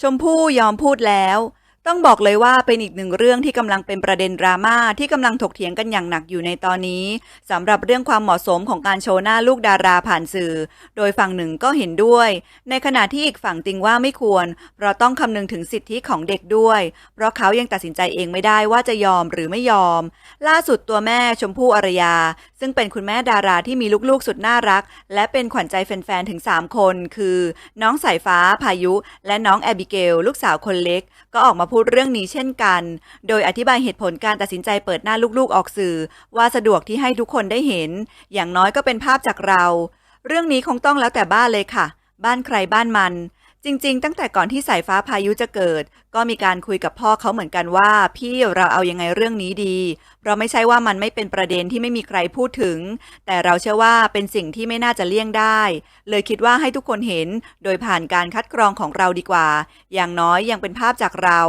ชมพู่ยอมพูดแล้ว ต้องบอกเลยว่าเป็นอีกหนึ่งเรื่องที่กำลังเป็นประเด็นดราม่าที่กำลังถกเถียงกันอย่างหนักอยู่ในตอนนี้สำหรับเรื่องความเหมาะสมของการโชว์หน้าลูกดาราผ่านสื่อ โดยฝั่งหนึ่งก็เห็นด้วย ในขณะที่อีกฝั่งติงว่าไม่ควร เพราะต้องคำนึงถึงสิทธิของเด็กด้วย เพราะเขายังตัดสินใจเองไม่ได้ว่าจะยอมหรือไม่ยอม ล่าสุดตัวแม่ชมพู่อารยา ซึ่งเป็นคุณแม่ดาราที่มีลูกๆสุดน่ารัก และเป็นขวัญใจแฟนๆถึง 3 คน คือ น้องสายฟ้าพายุ และน้องแอบิเกลลูกสาวคนเล็ก ก็ออกมาพูดเรื่องนี้เช่นกัน โดยอธิบายเหตุผลการตัดสินใจเปิดหน้าลูกๆออกสื่อ ว่าสะดวกที่ให้ทุกคนได้เห็น อย่างน้อยก็เป็นภาพจากเรา เรื่องนี้คงต้องแล้วแต่บ้านเลยค่ะ บ้านใครบ้านมัน จริง ๆ ตั้งแต่ก่อนที่สายฟ้าพายุจะเกิด ก็มีการคุยกับพ่อเขาเหมือนกันว่า พี่เราเอายังไงเรื่องนี้ดีเราไม่ใช่ว่ามันไม่เป็นประเด็นที่ไม่มีใครพูดถึง แต่เราเชื่อว่าเป็นสิ่งที่ไม่น่าจะเลี่ยงได้ เลยคิดว่าให้ทุกคนเห็น โดยผ่านการคัดกรองของเราดีกว่า อย่างน้อยยังเป็นภาพจากเรา